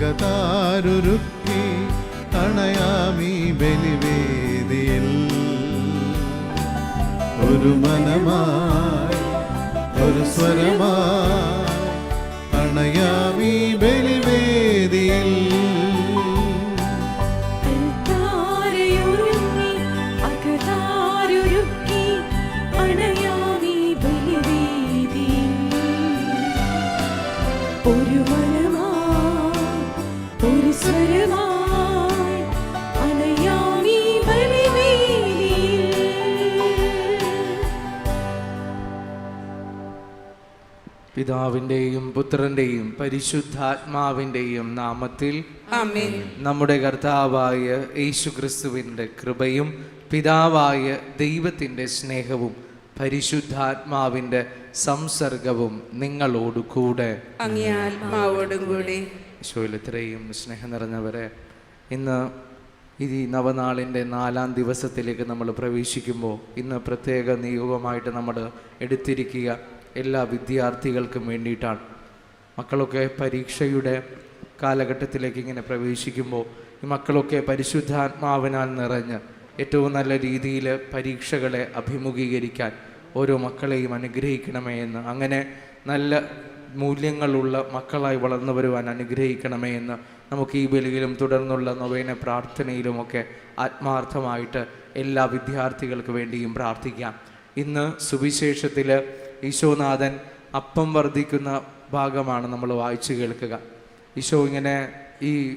അൾത്താരയൊരുങ്ങി തണയാമി ബലിവേദിയിൽ ഒരു മനമായി ഒരു സ്വരമായി അണയാമീ ബലിവേദിയിൽ. ഒരു പിതാവിന്റെയും പുത്രന്റെയും പരിശുദ്ധാത്മാവിന്റെയും നാമത്തിൽ നമ്മുടെ കർത്താവായ യേശു ക്രിസ്തുവിന്റെ കൃപയും പിതാവായ ദൈവത്തിന്റെ സ്നേഹവും പരിശുദ്ധാത്മാവിന്റെ സംസർഗവും നിങ്ങളോട് കൂടെ. ആത്മാവോടും കൂടി. ഇത്രയും സ്നേഹം നിറഞ്ഞവരെ ഇന്ന് ഈ നവനാളിന്റെ നാലാം ദിവസത്തിലേക്ക് നമ്മൾ പ്രവേശിക്കുമ്പോൾ ഇന്ന് പ്രത്യേക നിയോഗമായിട്ട് നമ്മൾ എടുത്തിരിക്കുക. എല്ലാ വിദ്യാർത്ഥികൾക്കും വേണ്ടിയിട്ടാണ്. മക്കളൊക്കെ പരീക്ഷയുടെ കാലഘട്ടത്തിലേക്ക് ഇങ്ങനെ പ്രവേശിക്കുമ്പോൾ ഈ മക്കളൊക്കെ പരിശുദ്ധാത്മാവിനാൽ നിറഞ്ഞ് ഏറ്റവും നല്ല രീതിയിൽ പരീക്ഷകളെ അഭിമുഖീകരിക്കാൻ ഓരോ മക്കളെയും അനുഗ്രഹിക്കണമേ എന്ന് അങ്ങനെ നല്ല മൂല്യങ്ങളുള്ള മക്കളായി വളർന്നു വരുവാൻ അനുഗ്രഹിക്കണമേ എന്ന് നമുക്ക് ഈ ബലിയിലും തുടർന്നുള്ള നൊവേന പ്രാർത്ഥനയിലുമൊക്കെ ആത്മാർത്ഥമായിട്ട് എല്ലാ വിദ്യാർത്ഥികൾക്ക് വേണ്ടിയും പ്രാർത്ഥിക്കാം. ഇന്ന് സുവിശേഷത്തിൽ ഈശോനാഥൻ അപ്പം വർദ്ധിക്കുന്ന ഭാഗമാണ് നമ്മൾ വായിച്ചു കേൾക്കുക. ഈശോ ഇങ്ങനെ ഈ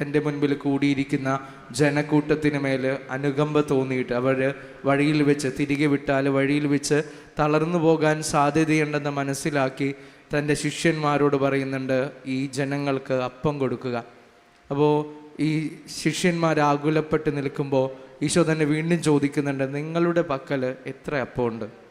തന്റെ മുൻപിൽ കൂടിയിരിക്കുന്ന ജനക്കൂട്ടത്തിന് മേൽ അനുകമ്പ തോന്നിയിട്ട് അവർ വഴിയിൽ വെച്ച് തിരികെ വിട്ടാൽ വഴിയിൽ വെച്ച് തളർന്നു പോകാൻ സാധ്യതയുണ്ടെന്ന് മനസ്സിലാക്കി തന്റെ ശിഷ്യന്മാരോട് പറയുന്നുണ്ട് ഈ ജനങ്ങൾക്ക് അപ്പം കൊടുക്കുക. അപ്പോൾ ഈ ശിഷ്യന്മാർ ആകുലപ്പെട്ട് നിൽക്കുമ്പോൾ ഈശോ തന്നെ വീണ്ടും ചോദിക്കുന്നുണ്ട് നിങ്ങളുടെ പക്കൽ എത്ര അപ്പമുണ്ട്?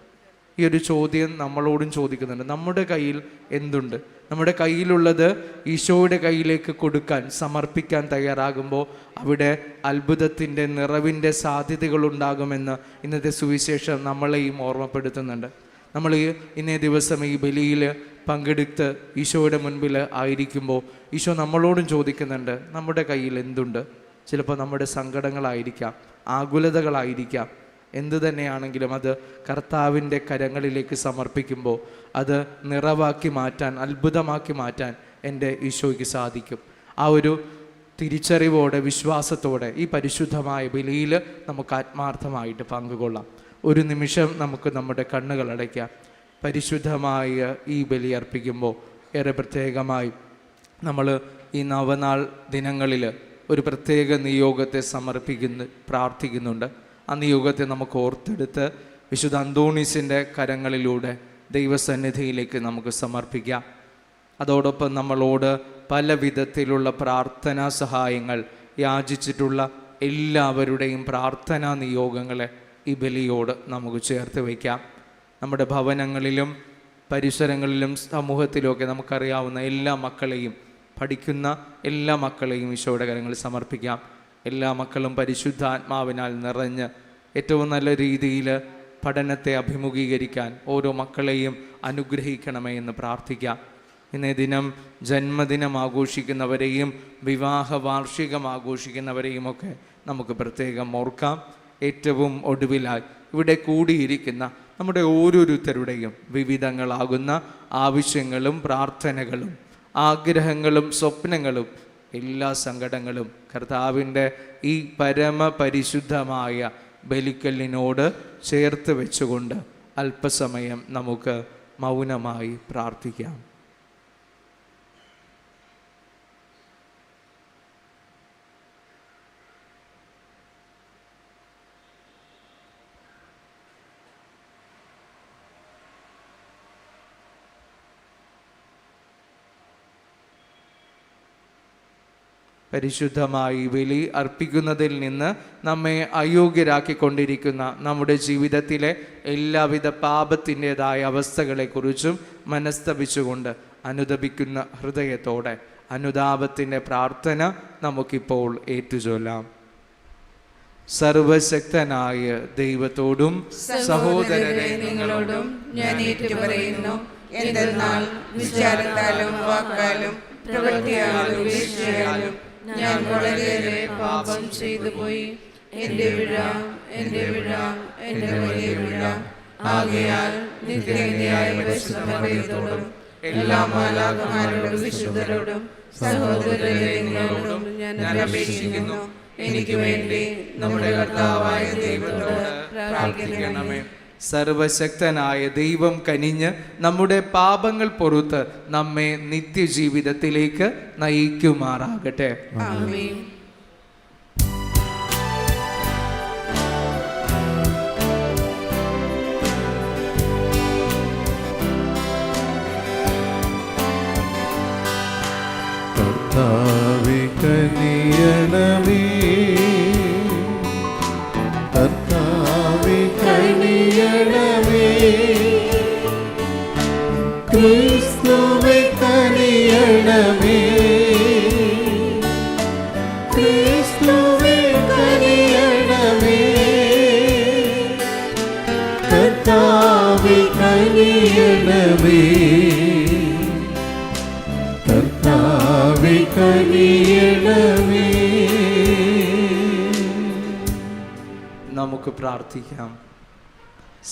ഈ ഒരു ചോദ്യം നമ്മളോടും ചോദിക്കുന്നുണ്ട്. നമ്മുടെ കയ്യിൽ എന്തുണ്ട്? നമ്മുടെ കയ്യിലുള്ളത് ഈശോയുടെ കയ്യിലേക്ക് കൊടുക്കാൻ സമർപ്പിക്കാൻ തയ്യാറാകുമ്പോൾ അവിടെ അത്ഭുതത്തിന്റെ നിറവിന്റെ സാധ്യതകളുണ്ടാകുമെന്ന് ഇന്നത്തെ സുവിശേഷം നമ്മളെയും ഓർമ്മപ്പെടുത്തുന്നുണ്ട്. നമ്മൾ ഇന്നേ ദിവസം ഈ ബലിയിൽ പങ്കെടുത്ത് ഈശോയുടെ മുൻപിൽ ആയിരിക്കുമ്പോൾ ഈശോ നമ്മളോടും ചോദിക്കുന്നുണ്ട് നമ്മുടെ കയ്യിൽ എന്തുണ്ട്? ചിലപ്പോൾ നമ്മുടെ സങ്കടങ്ങളായിരിക്കാം ആകുലതകളായിരിക്കാം. എന്തു തന്നെയാണെങ്കിലും അത് കർത്താവിന്റെ കരങ്ങളിലേക്ക് സമർപ്പിക്കുമ്പോൾ അത് നിറവാക്കി മാറ്റാൻ അത്ഭുതമാക്കി മാറ്റാൻ എന്റെ ഈശോയ്ക്ക് സാധിക്കും. ആ ഒരു തിരിച്ചറിവോടെ വിശ്വാസത്തോടെ ഈ പരിശുദ്ധമായ ബലിയിൽ നമുക്ക് ആത്മാർത്ഥമായിട്ട് പങ്കുകൊള്ളാം. ഒരു നിമിഷം നമുക്ക് നമ്മുടെ കണ്ണുകൾ അടയ്ക്കാം. പരിശുദ്ധമായ ഈ ബലി അർപ്പിക്കുമ്പോൾ ഏറെ പ്രത്യേകമായി നമ്മൾ ഈ നവനാൾ ദിനങ്ങളിൽ ഒരു പ്രത്യേക നിയോഗത്തെ സമർപ്പിക്കുന്നു പ്രാർത്ഥിക്കുന്നുണ്ട്. ആ യുഗത്തെ നമുക്ക് ഓർത്തെടുത്ത് വിശുദ്ധ അന്തോണീസിന്റെ കരങ്ങളിലൂടെ ദൈവസന്നിധിയിലേക്ക് നമുക്ക് സമർപ്പിക്കാം. അതോടൊപ്പം നമ്മളോട് പല വിധത്തിലുള്ള പ്രാർത്ഥനാ സഹായങ്ങൾ യാചിച്ചിട്ടുള്ള എല്ലാവരുടെയും പ്രാർത്ഥനാ നിയോഗങ്ങളെ ഈ ബലിയോട് നമുക്ക് ചേർത്ത് വയ്ക്കാം. നമ്മുടെ ഭവനങ്ങളിലും പരിസരങ്ങളിലും സമൂഹത്തിലുമൊക്കെ നമുക്കറിയാവുന്ന എല്ലാ മക്കളെയും പഠിക്കുന്ന എല്ലാ മക്കളെയും ഈശോയുടെ കരങ്ങളിൽ സമർപ്പിക്കാം. എല്ലാ മക്കളും പരിശുദ്ധാത്മാവിനാൽ നിറഞ്ഞ് ഏറ്റവും നല്ല രീതിയിൽ പഠനത്തെ അഭിമുഖീകരിക്കാൻ ഓരോ മക്കളെയും അനുഗ്രഹിക്കണമേ എന്ന് പ്രാർത്ഥിക്കാം. ഇന്നേ ദിനം ജന്മദിനം ആഘോഷിക്കുന്നവരെയും വിവാഹ വാർഷികം ആഘോഷിക്കുന്നവരെയും ഒക്കെ നമുക്ക് പ്രത്യേകം ഓർക്കാം. ഏറ്റവും ഒടുവിലായി ഇവിടെ കൂടിയിരിക്കുന്ന നമ്മുടെ ഓരോരുത്തരുടെയും വിവിധങ്ങളാകുന്ന ആവശ്യങ്ങളും പ്രാർത്ഥനകളും ആഗ്രഹങ്ങളും സ്വപ്നങ്ങളും എല്ലാ സങ്കടങ്ങളും കർത്താവിന്റെ ഈ പരമപരിശുദ്ധമായ ബലിക്കല്ലിനോട് ചേർത്ത് വെച്ചുകൊണ്ട് അല്പസമയം നമുക്ക് മൗനമായി പ്രാർത്ഥിക്കാം. പരിശുദ്ധമായി ബലി അർപ്പിക്കുന്നതിൽ നിന്ന് നമ്മെ അയോഗ്യരാക്കിക്കൊണ്ടിരിക്കുന്ന നമ്മുടെ ജീവിതത്തിലെ എല്ലാവിധ പാപത്തിന്റെതായ അവസ്ഥകളെക്കുറിച്ചും മനസ്തപിച്ചുകൊണ്ട് അനുദപിക്കുന്ന ഹൃദയത്തോടെ അനുതാപത്തിന്റെ പ്രാർത്ഥന നമുക്കിപ്പോൾ ഏറ്റുചൊല്ലാം. സർവശക്തനായ ദൈവത്തോടും സഹോദരരെ നിങ്ങളോടും ഞാൻ ഏറ്റുപറയുന്നു. എന്തെന്നാൽ വിചാരത്താലും വാക്കാലും പ്രവൃത്തിയാലും ഞാൻ വളരെയേറെ പാപം ചെയ്തു പോയി. എന്റെ വിഴ എന്റെ വിഴ എന്റെ വലിയ വിഴ. ആകയാൽ നിത്യനിധിയായ പരിശുദ്ധമറിയത്തോടും എല്ലാ മാലാകമാരോടും വിശുദ്ധരോടും സഹോദരങ്ങളോടും ഞാൻ അപേക്ഷിക്കുന്നു. എനിക്ക് വേണ്ടി നമ്മുടെ കർത്താവായ ദൈവത്തോട് പ്രാർത്ഥിക്കണമേ. സർവശക്തനായ ദൈവം കനിഞ്ഞ് നമ്മുടെ പാപങ്ങൾ പൊറുത്ത് നമ്മെ നിത്യജീവിതത്തിലേക്ക് നയിക്കുമാറാകട്ടെ. ആമേൻ. കർത്താവെ ക്രിസ്തുവെ കനിയണമേ. ക്രിസ്തുവെ കനിയണമേ. കർത്താവെ കനിയണമേ. കർത്താവെ കനിയണമേ. നമുക്ക് പ്രാർത്ഥിക്കാം.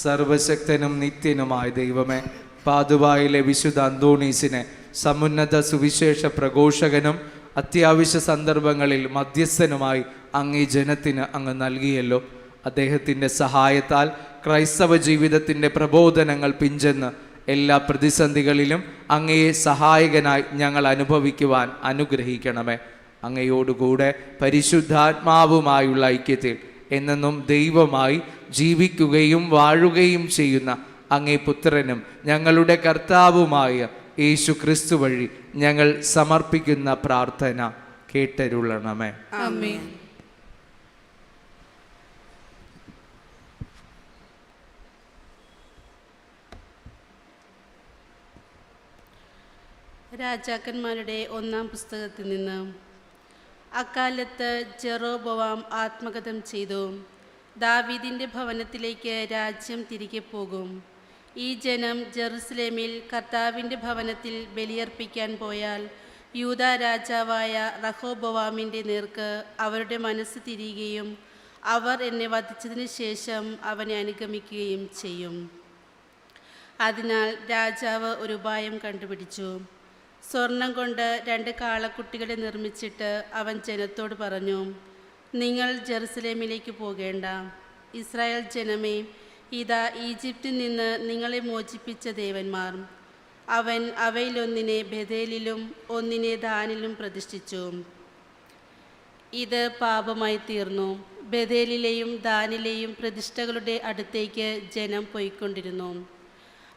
സർവശക്തനും നിത്യനുമായ ദൈവമേ പാതുവായിലെ വിശുദ്ധ അന്തോണീസിനെ സമുന്നത സുവിശേഷ പ്രഘോഷകനും അത്യാവശ്യ സന്ദർഭങ്ങളിൽ മധ്യസ്ഥനുമായി അങ്ങ് ഈ ജനത്തിന് അങ്ങ് നൽകിയല്ലോ. അദ്ദേഹത്തിന്റെ സഹായത്താൽ ക്രൈസ്തവ ജീവിതത്തിന്റെ പ്രബോധനങ്ങൾ പിഞ്ചെന്ന് എല്ലാ പ്രതിസന്ധികളിലും അങ്ങയെ സഹായകനായി ഞങ്ങൾ അനുഭവിക്കുവാൻ അനുഗ്രഹിക്കണമേ. അങ്ങയോടുകൂടെ പരിശുദ്ധാത്മാവുമായുള്ള ഐക്യത്തിൽ എന്നെന്നും ദൈവമായി ജീവിക്കുകയും വാഴുകയും ചെയ്യുന്ന അങ്ങേ പുത്രനും ഞങ്ങളുടെ കർത്താവുമായ യേശു ക്രിസ്തു വഴി ഞങ്ങൾ സമർപ്പിക്കുന്ന പ്രാർത്ഥന കേട്ടരുളണമേ. ആമേൻ. രാജാക്കന്മാരുടെ ഒന്നാം പുസ്തകത്തിൽ നിന്ന് അക്കാലത്ത് ജെറോബവാം ആത്മകഥം ചെയ്തു. ദാവീദിന്റെ ഭവനത്തിലേക്ക് രാജ്യം തിരികെ പോകും. ഈ ജനം ജെറുസലേമിൽ കർത്താവിന്റെ ഭവനത്തിൽ ബലിയർപ്പിക്കാൻ പോയാൽ യൂത രാജാവായ റഹോബവാമിന്റെ നേർക്ക് അവരുടെ മനസ്സ് തിരിയുകയും അവർ എന്നെ വധിച്ചതിന് ശേഷം അവനെ അനുഗമിക്കുകയും ചെയ്യും. അതിനാൽ രാജാവ് ഒരു ഉപായം കണ്ടുപിടിച്ചു. സ്വർണം കൊണ്ട് രണ്ട് കാളക്കുട്ടികളെ നിർമ്മിച്ചിട്ട് അവൻ ജനത്തോട് പറഞ്ഞു നിങ്ങൾ ജെറുസലേമിലേക്ക് പോകേണ്ട. ഇസ്രായേൽ ജനമേ ഇതാ ഈജിപ്തിൽ നിന്ന് നിങ്ങളെ മോചിപ്പിച്ച ദേവന്മാർ. അവൻ അവയിലൊന്നിനെ ബഥേലിലും ഒന്നിനെ ദാനിലും പ്രതിഷ്ഠിച്ചു. ഇത് പാപമായി തീർന്നു. ബഥേലിലെയും ദാനിലെയും പ്രതിഷ്ഠകളുടെ അടുത്തേക്ക് ജനം പോയിക്കൊണ്ടിരുന്നു.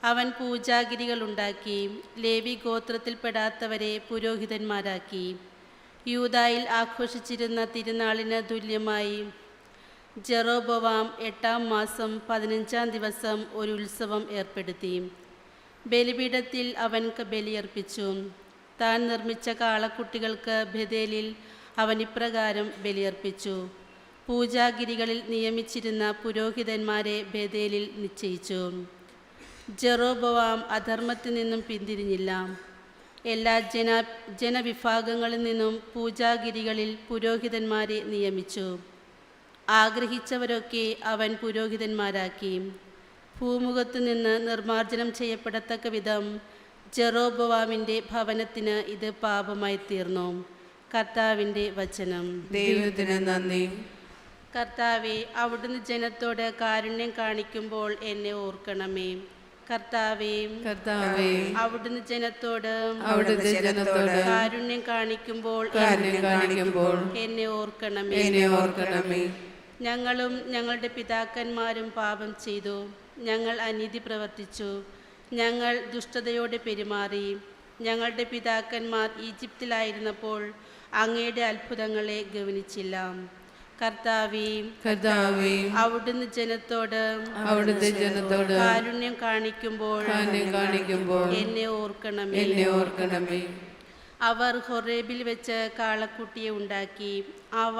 അവൻ പൂജാഗിരികൾ ഉണ്ടാക്കി ലേവി ഗോത്രത്തിൽപ്പെടാത്തവരെ പുരോഹിതന്മാരാക്കി. യൂതായിൽ ആഘോഷിച്ചിരുന്ന തിരുനാളിന് തുല്യമായി ജെറോബവാം എട്ടാം മാസം പതിനഞ്ചാം ദിവസം ഒരു ഉത്സവം ഏർപ്പെടുത്തി. ബലിപീഠത്തിൽ അവൻ ബലിയർപ്പിച്ചു താൻ നിർമ്മിച്ച കാളക്കുട്ടികൾക്ക് ബഥേലിൽ അവൻ ഇപ്രകാരം ബലിയർപ്പിച്ചു പൂജാഗിരികളിൽ നിയമിച്ചിരുന്ന പുരോഹിതന്മാരെ ബഥേലിൽ നിശ്ചയിച്ചു. ജെറോബവാം അധർമ്മത്തിൽ നിന്നും പിന്തിരിഞ്ഞില്ല. എല്ലാ ജന ജനവിഭാഗങ്ങളിൽ നിന്നും പൂജാഗിരികളിൽ പുരോഹിതന്മാരെ നിയമിച്ചു. ആഗ്രഹിച്ചവരൊക്കെ അവൻ പുരോഹിതന്മാരാക്കി. ഭൂമുഖത്തു നിന്ന് നിർമ്മാർജനം ചെയ്യപ്പെടത്തക്ക വിധം ജെറോബവാമിന്റെ ഭവനത്തിന് ഇത് പാപമായി തീർന്നു കർത്താവിന്റെ വചനം. ദൈവത്തിന് നന്ദി. കർത്താവെ അവിടുന്ന് ജനത്തോട് കാരുണ്യം കാണിക്കുമ്പോൾ എന്നെ ഓർക്കണമേ. കർത്താവേ കർത്താവേ അവിടുന്ന് ജനത്തോട് അവിടുത്തെ ജനത്തോട് കാരുണ്യം കാണിക്കുമ്പോൾ കാരുണ്യം കാണിക്കുമ്പോൾ എന്നെ ഓർക്കണമേ. എന്നെ ഓർക്കണമേ. ഞങ്ങളും ഞങ്ങളുടെ പിതാക്കന്മാരും പാപം ചെയ്തു. ഞങ്ങൾ അനീതി പ്രവർത്തിച്ചു. ഞങ്ങൾ ദുഷ്ടതയോടെ പെരുമാറി. ഞങ്ങളുടെ പിതാക്കന്മാർ ഈജിപ്തിലായിരുന്നപ്പോൾ അങ്ങയുടെ അത്ഭുതങ്ങളെ ഗവനിച്ചില്ല. കർത്താവേ കർത്താവേ അവിടുന്ന് ജനത്തോട് അവിടുത്തെ ജനത്തോട് കാരുണ്യം കാണിക്കുമ്പോൾ കാരുണ്യം കാണിക്കുമ്പോൾ എന്നെ ഓർക്കണമേ. എന്നെ ഓർക്കണമേ. അവർ ഹൊറേബിൽ വെച്ച് കാളക്കുട്ടിയെ ഉണ്ടാക്കി. അവ